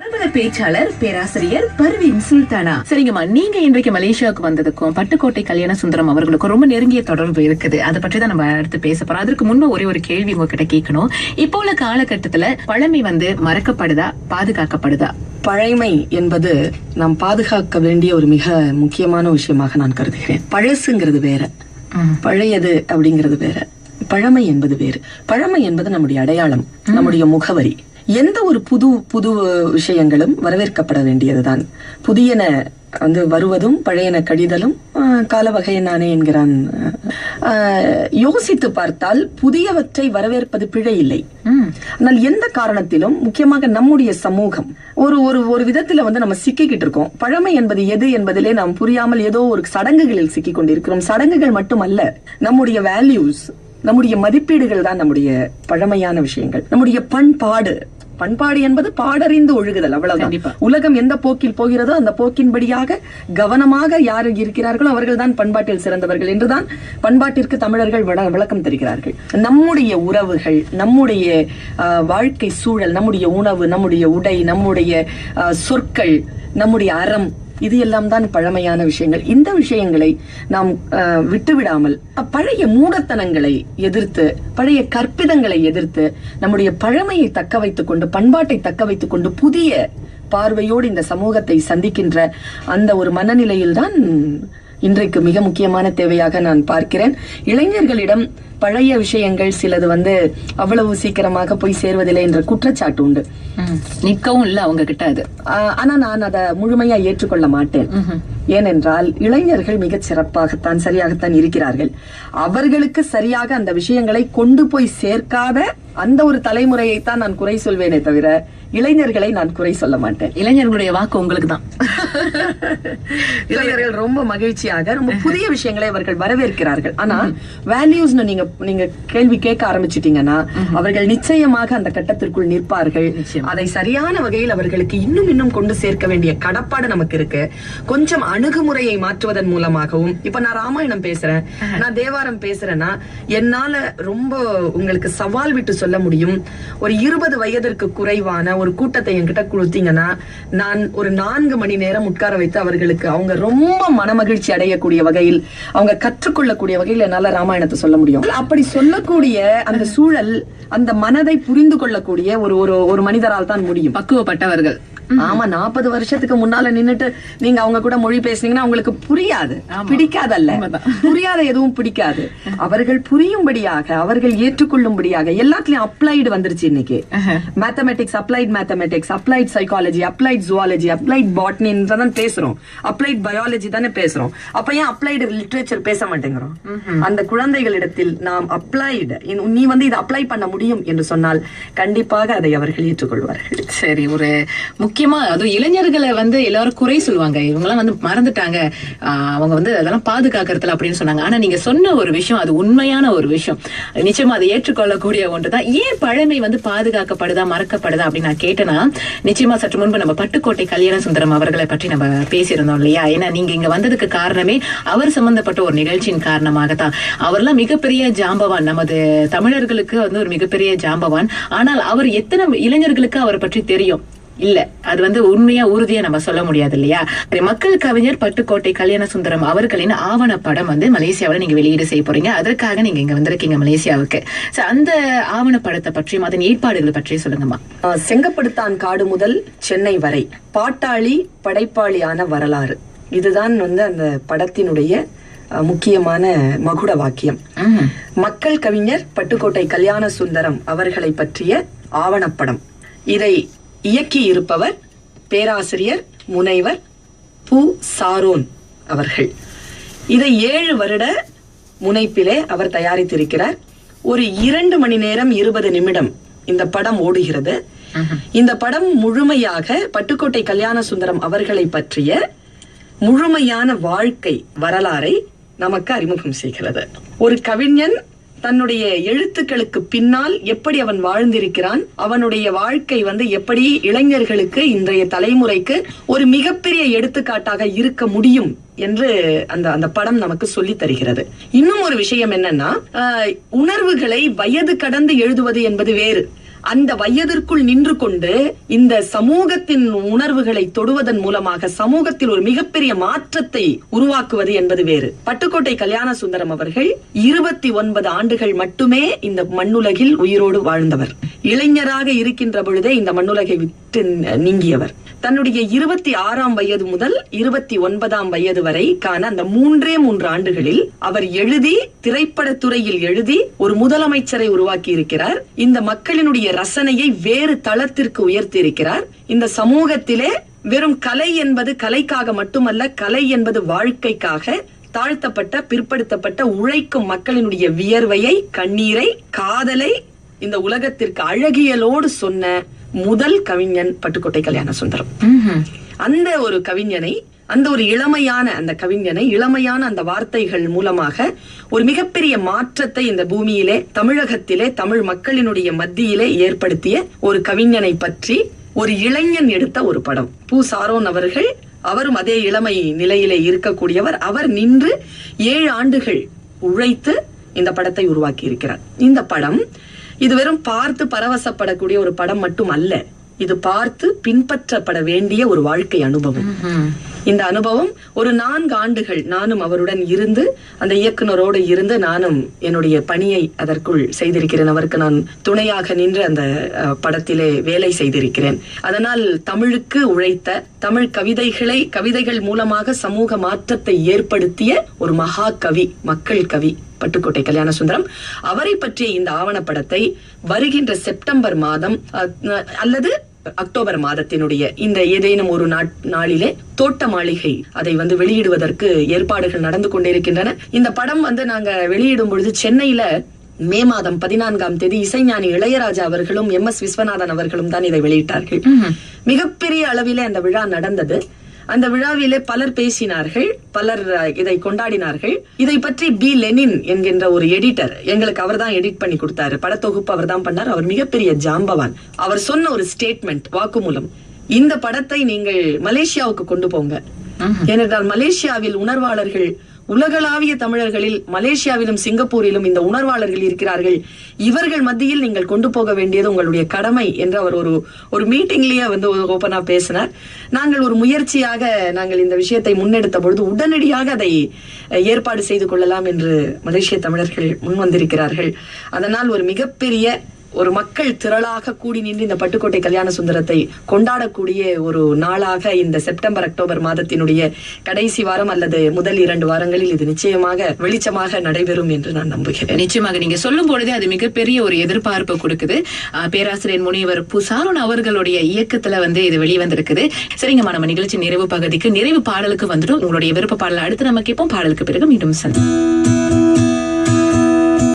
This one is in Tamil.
பிரபல பேச்சாளர் பேராசிரியர் பர்வீன் சுல்தானா. சரிங்கம்மா நீங்க இன்றைக்கு மலேசியாவுக்கு வந்ததுக்கும் பட்டுக்கோட்டை கல்யாண சுந்தரம் அவர்களுக்கும் ரொம்ப நெருங்கிய தொடர்பு இருக்குது. அதை பற்றி தான் நம்ம அடுத்து பேச போறோம். அதற்கு முன்பு ஒரே ஒரு கேள்வி உங்ககிட்ட கேட்கணும். இப்போ உள்ள காலகட்டத்துல பழமை வந்து மறக்கப்படுதா பாதுகாக்கப்படுதா? பழைமை என்பது நாம் பாதுகாக்க வேண்டிய ஒரு மிக முக்கியமான விஷயமாக நான் கருதுகிறேன். பழசுங்கிறது வேற. பழையது அப்படிங்கிறது வேற. பழமை என்பது வேறு. பழமை என்பது நம்முடைய அடையாளம் நம்முடைய முகவரி. எந்த ஒரு புது புது விஷயங்களும் வரவேற்கப்பட வேண்டியதுதான். புதியன வந்து வருவதும் பழையன கடிதலும் ஆஹ், கால வகையினானே என்கிறான். யோசித்து பார்த்தால் புதியவற்றை வரவேற்பது பிழை இல்லை. ஆனால் எந்த காரணத்திலும் முக்கியமாக நம்முடைய சமூகம் ஒரு ஒரு ஒரு விதத்துல வந்து நம்ம சிக்கிக்கிட்டு இருக்கோம். பழமை என்பது எது என்பதிலே நாம் புரியாமல் ஏதோ ஒரு சடங்குகளில் சிக்கிக் கொண்டிருக்கிறோம் சடங்குகள் மட்டுமல்ல நம்முடைய வேல்யூஸ் நம்முடைய மதிப்பீடுகள் தான் நம்முடைய பழமையான விஷயங்கள். நம்முடைய பண்பாடு. பண்பாடு என்பது பாடறிந்து ஒழுகுதல் அவ்வளவுதான். உலகம் எந்த போக்கில் போகிறதோ அந்த போக்கின்படியாக கவனமாக யார் இருக்கிறார்களோ அவர்கள் தான் பண்பாட்டில் சிறந்தவர்கள் என்றுதான் பண்பாட்டிற்கு தமிழர்கள் விள- விளக்கம் தருகிறார்கள். நம்முடைய உறவுகள் நம்முடைய வாழ்க்கை சூழல் நம்முடைய உணவு நம்முடைய உடை நம்முடைய சொற்கள் நம்முடைய அறம் இது எல்லாம் தான் பழமையான விஷயங்கள். இந்த விஷயங்களை நாம் விட்டுவிடாமல் பழைய மூடத்தனங்களை எதிர்த்து பழைய கற்பிதங்களை எதிர்த்து நம்முடைய பழமையை தக்க வைத்துக் கொண்டு பண்பாட்டை தக்க வைத்துக் கொண்டு புதிய பார்வையோடு இந்த சமூகத்தை சந்திக்கின்ற அந்த ஒரு மனநிலையில்தான் இன்றைக்கு மிக முக்கியமான தேவையாக நான் பார்க்கிறேன். இளைஞர்களிடம் பழைய விஷயங்கள் சிலது வந்து அவ்வளவு சீக்கிரமாக போய் சேர்வதில்லை என்ற குற்றச்சாட்டு உண்டு. நிக்கவும் இல்ல அவங்க கிட்ட அது ஆனா நான் அதை முழுமையா ஏற்றுக்கொள்ள மாட்டேன். ஏனென்றால் இளைஞர்கள் மிகச் சிறப்பாகத்தான் சரியாகத்தான் இருக்கிறார்கள். அவர்களுக்கு சரியாக அந்த விஷயங்களை கொண்டு போய் சேர்க்காத அந்த ஒரு தலைமுறையைத்தான் நான் குறை சொல்வேனே தவிர இளைஞர்களை நான் குறை சொல்ல மாட்டேன். இளைஞர்களுடைய வாக்கு உங்களுக்கு தான். இளைஞர்கள் ரொம்ப மகிழ்ச்சியாக ரொம்ப புதிய விஷயங்களை அவர்கள் வரவேற்கிறார்கள். ஆனா வேல்யூஸ்னு நீங்க நீங்க கேள்வி கேட்க ஆரம்பிச்சிட்டீங்கன்னா அவர்கள் நிச்சயமாக அந்த கட்டத்திற்குள் நிற்பார்கள். அதை சரியான வகையில் அவர்களுக்கு இன்னும் இன்னும் கொண்டு சேர்க்க வேண்டிய கடப்பாடு நமக்கு இருக்கு. கொஞ்சம் அணுகுமுறையை மாற்றுவதன் மூலமாகவும் இப்ப நான் ராமாயணம் பேசுறேன். நான் தேவாரம் பேசுறேன்னா என்னால ரொம்ப உங்களுக்கு சவால் விட்டு சொல்ல முடியும். ஒரு இருபது வயதிற்கு குறைவான ஒரு கூட்டத்தை என்கிட்ட கொடுத்தீங்கன்னா நான் ஒரு நான்கு மணி நேரம் உட்கார வைத்து அவர்களுக்கு அவங்க ரொம்ப மனமகிழ்ச்சி அடையக்கூடிய வகையில் அவங்க கற்றுக்கொள்ளக்கூடிய வகையில் என்னால ராமாயணத்தை சொல்ல முடியும். அப்படி சொல்லக்கூடிய அந்த சூழல் அந்த மனதை புரிந்து கொள்ளக்கூடிய ஒரு ஒரு ஒரு மனிதரால் தான் முடியும். பக்குவப்பட்டவர்கள். ஆமா நாற்பது வருஷத்துக்கு முன்னால நின்னுட்டு நீங்க அவங்க கூட மொழி பேசுனீங்கன்னா அவங்களுக்கு புரியாது. பிடிக்காதல்ல. புரியாத எதுவும் பிடிக்காது. அவர்கள் புரியும்படியாக அவர்கள் ஏற்றுக்கொள்ளும்படியாக எல்லாத்துலயும் அப்ளைடு வந்துருச்சு இன்னைக்கு. Mathematics applied mathematics applied psychology applied zoology applied பாட்னின்னு தான் பேசுறோம். அப்ளைட் பயாலஜி தானே பேசுறோம். அப்ப ஏன் அப்ளைடு லிட்ரேச்சர் பேச மாட்டேங்கிறோம்? அந்த குழந்தைகளிடத்தில் நாம் அப்ளைடு நீ வந்து இதை அப்ளை பண்ண முடியும் என்று சொன்னால் கண்டிப்பாக அதை அவர்கள் ஏற்றுக்கொள்வார்கள். சரி ஒரு முக்கியமா அதுவும் இளைஞர்களை வந்து எல்லாரும் குறை சொல்லுவாங்க. இவங்க எல்லாம் வந்து மறந்துட்டாங்க. அவங்க வந்து அதெல்லாம் பாதுகாக்கிறதுல அப்படின்னு சொன்னாங்க. ஆனா நீங்க சொன்ன ஒரு விஷயம் அது உண்மையான ஒரு விஷயம். நிச்சயமா அதை ஏற்றுக்கொள்ளக்கூடிய ஒன்றுதான். ஏன் பழமை வந்து பாதுகாக்கப்படுதா மறக்கப்படுதா அப்படின்னு நான் கேட்டேன்னா நிச்சயமா சற்று முன்பு நம்ம பட்டுக்கோட்டை கல்யாண சுந்தரம் அவர்களை பற்றி நம்ம பேசியிருந்தோம் இல்லையா? ஏன்னா நீங்க இங்க வந்ததுக்கு காரணமே அவர் சம்பந்தப்பட்ட ஒரு நிகழ்ச்சியின் காரணமாகத்தான். அவர்லாம் மிகப்பெரிய ஜாம்பவான். நமது தமிழர்களுக்கு வந்து ஒரு மிகப்பெரிய ஜாம்பவான். ஆனால் அவர் எத்தனை இளைஞர்களுக்கு அவரை பற்றி தெரியும்? இல்ல அது வந்து உண்மையா உறுதியா நம்ம சொல்ல முடியாது இல்லையா மக்கள் கவிஞர் பட்டுக்கோட்டை கல்யாண சுந்தரம் அவர்களின் ஆவணப்படம் வந்து மலேசியாவுல நீங்க வெளியீடு செய்ய போறீங்க. அதற்காக நீங்க இங்க வந்திருக்கீங்க மலேசியாவுக்கு. அந்த ஆவணப்படத்தை பற்றியும் அதன் ஏற்பாடுகளை பற்றியும் சொல்லுங்கம்மா. செங்கப்படுத்தான் காடு முதல் சென்னை வரை பாட்டாளி படைப்பாளியான வரலாறு. இதுதான் வந்து அந்த படத்தினுடைய முக்கியமான மகுட வாக்கியம். மக்கள் கவிஞர் பட்டுக்கோட்டை கல்யாண சுந்தரம் அவர்களை பற்றிய ஆவணப்படம். இதை இயக்கி இருப்பவர் பேராசிரியர் முனைவர் பு. சாரோன் அவர்கள். இதை ஏழு வருட முனைப்பிலே அவர் தயாரித்திருக்கிறார். ஒரு இரண்டு மணி நேரம் இருபது நிமிடம் இந்த படம் ஓடுகிறது. இந்த படம் முழுமையாக பட்டுக்கோட்டை கல்யாண சுந்தரம் அவர்களை பற்றிய முழுமையான வாழ்க்கை வரலாறை நமக்கு அறிமுகம் செய்கிறது. ஒரு கவிஞன் தன்னுடைய எழுத்துக்களுக்கு பின்னால் எப்படி அவன் வாழ்ந்திருக்கிறான் அவனுடைய வாழ்க்கை வந்து எப்படி இளைஞர்களுக்கு இன்றைய தலைமுறைக்கு ஒரு மிகப்பெரிய எடுத்துக்காட்டாக இருக்க முடியும் என்று அந்த அந்த படம் நமக்கு சொல்லி தருகிறது. இன்னும் ஒரு விஷயம் என்னன்னா உணர்வுகளை வயது கடந்து எழுதுவது என்பது வேறு. அந்த வயதிற்குள் நின்று கொண்டு இந்த சமூகத்தின் உணர்வுகளை தொடுவதன் மூலமாக சமூகத்தில் ஒரு மிகப்பெரிய மாற்றத்தை உருவாக்குவது என்பது வேறு. பட்டுக்கோட்டை கல்யாண சுந்தரம் அவர்கள் இருபத்தி ஒன்பது ஆண்டுகள் மட்டுமே இந்த மண்ணுலகில் உயிரோடு வாழ்ந்தவர். இளைஞராக இருக்கின்ற பொழுதே இந்த மண்ணுலகை விட்டு நீங்கியவர். தன்னுடைய இருபத்தி ஆறாம் வயது முதல் இருபத்தி ஒன்பதாம் வயது வரை காண அந்த மூன்றே மூன்று ஆண்டுகளில் அவர் எழுதி திரைப்படத் துறையில் எழுதி ஒரு முதலமைச்சரை உருவாக்கி இருக்கிறார் இந்த மக்களினுடைய ரசனையை வேறு தளத்திற்கு உயர்த்தி இருக்கிறார் இந்த சமூகத்திலே வெறும் கலை என்பது கலைக்காக மட்டுமல்ல கலை என்பது வாழ்க்கைக்காக தாழ்த்தப்பட்ட பிற்படுத்தப்பட்ட உழைக்கும் மக்களினுடைய வியர்வையை கண்ணீரை காதலை இந்த உலகத்திற்கு அழகியலோடு சொன்ன முதல் கவிஞன் பட்டுக்கோட்டை கல்யாண சுந்தரம். அந்த ஒரு கவிஞனை அந்த ஒரு இளமையான அந்த கவிஞனை இளமையான அந்த வார்த்தைகள் மூலமாக ஒரு மிகப்பெரிய மாற்றத்தை இந்த பூமியிலே தமிழகத்திலே தமிழ் மக்களினுடைய மத்தியிலே ஏற்படுத்திய ஒரு கவிஞனை பற்றி ஒரு இளைஞன் எடுத்த ஒரு படம். பூ சாரோன் அவர்கள் அவரும் அதே இளமை நிலையிலே இருக்கக்கூடியவர். அவர் நின்று ஏழு ஆண்டுகள் உழைத்து இந்த படத்தை உருவாக்கி இருக்கிறார் இந்த படம் இது வெறும் பார்த்து பரவசப்படக்கூடிய ஒரு படம் மட்டும் அல்ல இது பார்த்து பின்பற்றப்பட வேண்டிய ஒரு வாழ்க்கை அனுபவம். இந்த அனுபவம் ஒரு நான்கு ஆண்டுகள் நானும் அவருடன் இருந்து அந்த இயக்குனரோடு இருந்து நானும் என்னுடைய பணியை அதற்குள் செய்திருக்கிறேன். அவருக்கு நான் துணையாக நின்று அந்த படத்திலே வேலை செய்திருக்கிறேன். அதனால் தமிழுக்கு உழைத்த தமிழ் கவிதைகளை கவிதைகள் மூலமாக சமூக மாற்றத்தை ஏற்படுத்திய ஒரு மகா கவி மக்கள் கவி பட்டுக்கோட்டை கல்யாண சுந்தரம் அவரை பற்றிய இந்த ஆவணப்படத்தை வருகின்ற செப்டம்பர் மாதம் அஹ், அல்லது அக்டோபர் மாதத்தினுடைய இந்த ஏதேனும் ஒரு நாளிலே தோட்ட மாளிகை அதை வந்து வெளியிடுவதற்கு ஏற்பாடுகள் நடந்து கொண்டிருக்கின்றன. இந்த படம் வந்து நாங்க வெளியிடும் பொழுது சென்னையில மே மாதம் பதினான்காம் தேதி இசைஞானி இளையராஜா அவர்களும் எம் எஸ் விஸ்வநாதன் அவர்களும் தான் இதை வெளியிட்டார்கள். மிகப்பெரிய அளவிலே அந்த விழா நடந்தது. அந்த விழாவிலே பலர் பேசினார்கள் பலர் இதை கொண்டாடினார்கள். இதை பற்றி பி. லெனின் என்கின்ற ஒரு எடிட்டர் எங்களுக்கு அவர் தான் எடிட் பண்ணி கொடுத்தாரு. படத்தொகுப்பு அவர் தான் பண்ணார். அவர் மிகப்பெரிய ஜாம்பவான். அவர் சொன்ன ஒரு ஸ்டேட்மெண்ட் வாக்குமூலம் இந்த படத்தை நீங்கள் மலேசியாவுக்கு கொண்டு போங்க. ஏனென்றால் மலேசியாவில் உணர்வாளர்கள் உலகளாவிய தமிழர்களில் மலேசியாவிலும் சிங்கப்பூரிலும் இந்த உணர்வாளர்கள் இருக்கிறார்கள். இவர்கள் மத்தியில் நீங்கள் கொண்டு போக வேண்டியது உங்களுடைய கடமை என்று அவர் ஒரு ஒரு மீட்டிங்லயே வந்து ஓபனா பேசினார். நாங்கள் ஒரு முயற்சியாக நாங்கள் இந்த விஷயத்தை முன்னெடுத்த பொழுது உடனடியாக அதை ஏற்பாடு செய்து கொள்ளலாம் என்று மலேசிய தமிழர்கள் முன் வந்திருக்கிறார்கள் அதனால் ஒரு மிகப்பெரிய ஒரு மக்கள் திரளாக கூடி நின்று இந்த பட்டுக்கோட்டை கல்யாண சுந்தரத்தை கொண்டாடக்கூடிய ஒரு நாளாக இந்த செப்டம்பர் அக்டோபர் மாதத்தினுடைய கடைசி வாரம் அல்லது முதல் இரண்டு வாரங்களில் இது நிச்சயமாக வெளிச்சமாக நடைபெறும் என்று நான் நம்புகிறேன். நிச்சயமாக நீங்க சொல்லும் பொழுதே அது மிகப்பெரிய ஒரு எதிர்பார்ப்பு கொடுக்குது. பேராசிரியர் முனைவர் புசாரன் அவர்களுடைய இயக்கத்துல வந்து இது வெளிவந்திருக்குது. சரிங்கம்மா நம்ம நிகழ்ச்சி நிறைவு பகுதிக்கு நிறைவு பாடலுக்கு வந்துடும் உங்களுடைய விருப்ப பாடல் அடுத்து நம்ம கேட்போம். பாடலுக்கு பிறகு மீண்டும் சந்தி